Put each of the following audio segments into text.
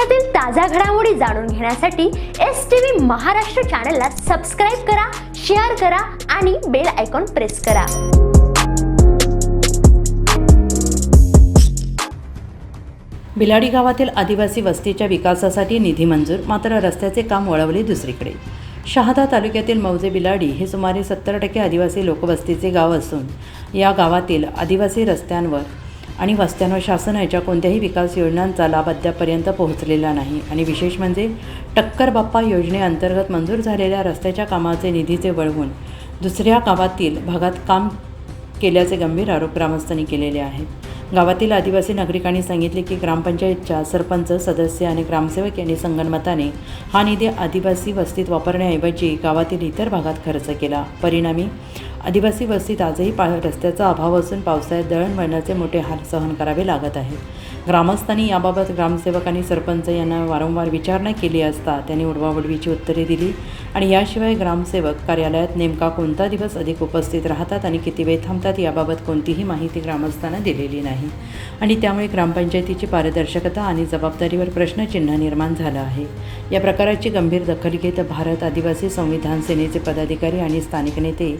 देशातील ताज्या घडामोडी जाणून घेण्यासाठी एस टी व्ही महाराष्ट्र चॅनलला सबस्क्राईब करा शेअर करा आणि बेल आयकॉन प्रेस करा. बिलाडी गावातील आदिवासी वस्तीच्या विकासासाठी निधी मंजूर मात्र रस्त्याचे काम वळवले दुसरीकडे. शहादा तालुक्यातील मौजे बिलाडी हे सुमारे सत्तर टक्के आदिवासी लोकवस्तीचे गाव असून या गावातील आदिवासी रस्त्यांवर आणि वस्त्यांवर शासनाच्या कोणत्याही विकास योजनांचा लाभ अद्यापपर्यंत पोहोचलेला नाही. आणि विशेष म्हणजे टक्कर बाप्पा योजनेअंतर्गत मंजूर झालेल्या रस्त्याच्या कामाचे निधीचे वळवून दुसऱ्या गावातील भागात काम केल्याचे गंभीर आरोप ग्रामस्थांनी केलेले आहेत. गावातील आदिवासी नागरिकांनी सांगितले की ग्रामपंचायतच्या सरपंच सदस्य आणि ग्रामसेवक यांनी संगणमताने हा निधी आदिवासी वस्तीत वापरण्याऐवजी गावातील इतर भागात खर्च केला. परिणामी आदिवासी वस्तीत आजही पा रस्त्याचा अभाव असून पावसाळ्यात दळणवळणाचे मोठे हाल सहन करावे लागत आहेत. ग्रामस्थांनी याबाबत ग्रामसेवकांनी सरपंच यांना वारंवार विचारणा केली असता त्यांनी उडवाउडवीची उत्तरे दिली आणि याशिवाय ग्रामसेवक कार्यालयात नेमका कोणता दिवस अधिक उपस्थित राहतात आणि किती वेळ थांबतात याबाबत कोणतीही माहिती ग्रामस्थांना दिलेली नाही. आणि त्यामुळे ग्रामपंचायतीची पारदर्शकता आणि जबाबदारीवर प्रश्नचिन्ह निर्माण झालं आहे. या प्रकाराची गंभीर दखल घेत भारत आदिवासी संविधान सेनेचे पदाधिकारी आणि स्थानिक नेते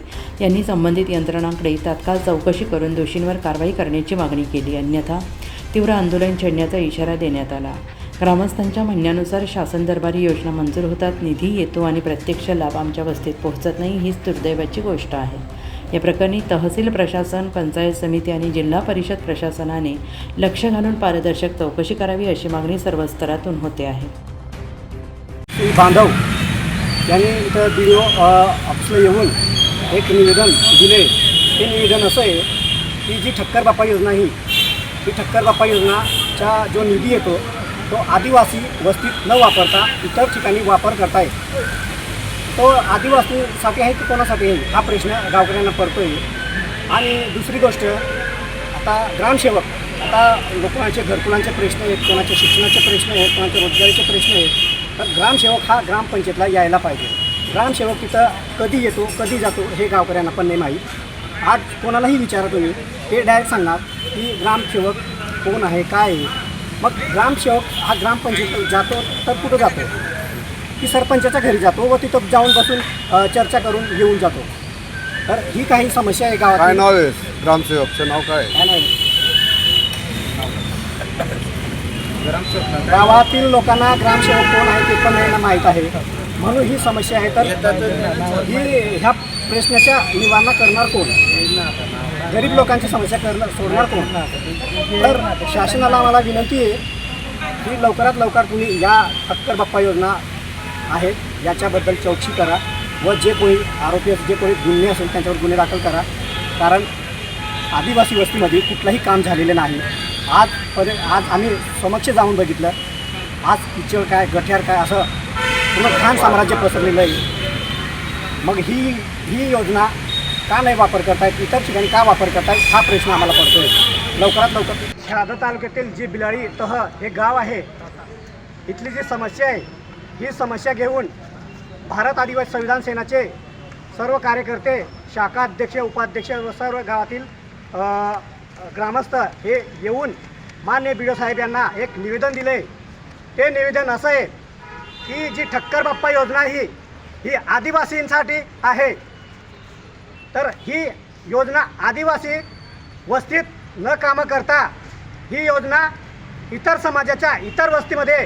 यांनी संबंधित यंत्रणांकडे तात्काळ चौकशी करून दोषींवर कारवाई करण्याची मागणी केली. अन्यथा तीव्र आंदोलन छेडण्याचा इशारा देण्यात आला. ग्रामस्थांच्या म्हणण्यानुसार शासन दरबारी योजना मंजूर होतात निधी येतो आणि प्रत्यक्ष लाभ आमच्या वस्तीत पोहोचत नाही हीच दुर्दैवाची गोष्ट आहे. या प्रकरणी तहसील प्रशासन पंचायत समिती आणि जिल्हा परिषद प्रशासनाने लक्ष घालून पारदर्शक चौकशी करावी अशी मागणी सर्व स्तरातून होते आहे. बांधव यांनी इथं बी ओ ऑफिसला येऊन एक निवेदन दिले. ते निवेदन असं आहे की जी ठक्कर बाप्पा योजना ही ही ठक्कर बाप्पा योजनाचा जो निधी येतो तो आदिवासी वस्तीत न वापरता इतर ठिकाणी वापर करता येईल तो आदिवासीसाठी आहे की कोणासाठी आहे? हा प्रश्न गावकऱ्यांना पडतो आहे आणि दुसरी गोष्ट आता ग्रामसेवक आता लोकांचे घरकुलांचे प्रश्न आहेत कोणाचे शिक्षणाचे प्रश्न आहेत कोणाचे रोजगारीचे प्रश्न आहेत तर ग्रामसेवक हा ग्रामपंचायतला यायला पाहिजे. ग्रामसेवक तिथं कधी येतो कधी जातो हे गावकऱ्यांना पण नाही माहीत. आज कोणालाही विचारा तुम्ही ते डायरेक्ट सांगणार की ग्रामसेवक कोण आहे काय आहे. मग ग्रामसेवक हा ग्रामपंचायत जातो तर कुठं जातो? की सरपंचाच्या घरी जातो व तिथं जाऊन बसून चर्चा करून येऊन जातो. तर ही काही समस्या आहे काय गावात नाव आहे? ग्रामसेवकचं नाव काय? आहे? गावातील लोकांना ग्रामसेवक कोण आहे ते पण यांना माहीत आहे. म्हणून ही समस्या आहे. तर ही ह्या प्रश्नाच्या निवारणा करणार कोण? गरीब लोकांची समस्या करणार सोडणार कोण? तर शासनाला आम्हाला विनंती आहे की लवकरात लवकर तुम्ही या ठक्कर बाप्पा योजना आहेत याच्याबद्दल चौकशी करा व जे कोणी आरोपी असेल जे कोणी गुन्हे असेल त्यांच्यावर गुन्हे दाखल करा. कारण आदिवासी वस्तीमध्ये कुठलंही काम झालेलं नाही. आज पर्य आज आम्ही समक्ष जाऊन बघितलं आज किचड काय गठ्यार काय असं पूर्ण खान साम्राज्य पसरलेलं आहे. मग ही ही योजना का नाही वापर करतायत? इतर ठिकाणी का वापर करतायत? हा प्रश्न आम्हाला पडतोय. लवकरात लवकर. शहादा तालुक्यातील जी बिलाडी तह हे गाव आहे इथली जी समस्या आहे ही समस्या घेऊन भारत आदिवासी संविधान सेनाचे सर्व कार्यकर्ते शाखा अध्यक्ष उपाध्यक्ष व सर्व गावातील ग्रामस्थ हे येऊन मान्य बी साहेब यांना एक निवेदन दिले ते निवेदन असं आहे की जी ठक्कर बाप्पा योजना ही ही आदिवासींसाठी आहे. तर ही योजना आदिवासी वस्तीत न कामं करता ही योजना इतर समाजाच्या इतर वस्तीमध्ये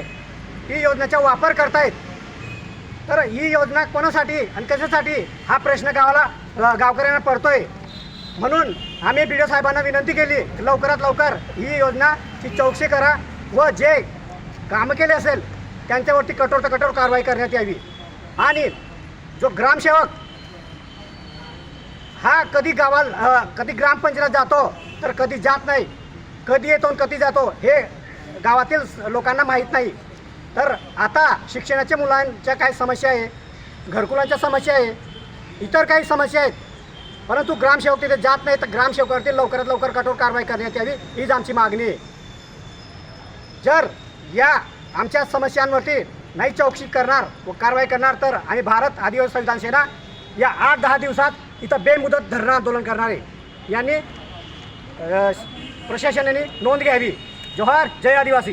ही योजनेचा वापर करतायत. तर ही योजना कोणासाठी आणि कशासाठी हा प्रश्न गावाला गावकऱ्यांना पडतोय. म्हणून आम्ही बी साहेबांना विनंती केली की लवकरात लवकर ही योजनाची चौकशी करा व जे कामं केले असेल त्यांच्यावरती कठोर तर कठोर कारवाई करण्यात यावी. आणि जो ग्रामसेवक हा कधी गावाला कधी ग्रामपंचायत जातो तर कधी जात नाही कधी येतो आणि कधी जातो हे गावातील लोकांना माहीत नाही. तर आता शिक्षणाच्या मुलांच्या काही समस्या आहे घरकुलांच्या समस्या आहे इतर काही समस्या आहेत. परंतु ग्रामसेवक तिथे जात नाही तर ग्रामसेवकावरती लवकरात लवकर कठोर कारवाई करण्यात यावी हीच आमची मागणी आहे. जर या आमच्या समस्यांवरती नाही चौकशी करणार व कारवाई करणार तर आम्ही भारत आदिवासी संविधान सेना या आठ दहा दिवसात इथं बेमुदत धरणं आंदोलन करणारे यांनी प्रशासनाने नोंद घ्यावी. जोहार जय आदिवासी.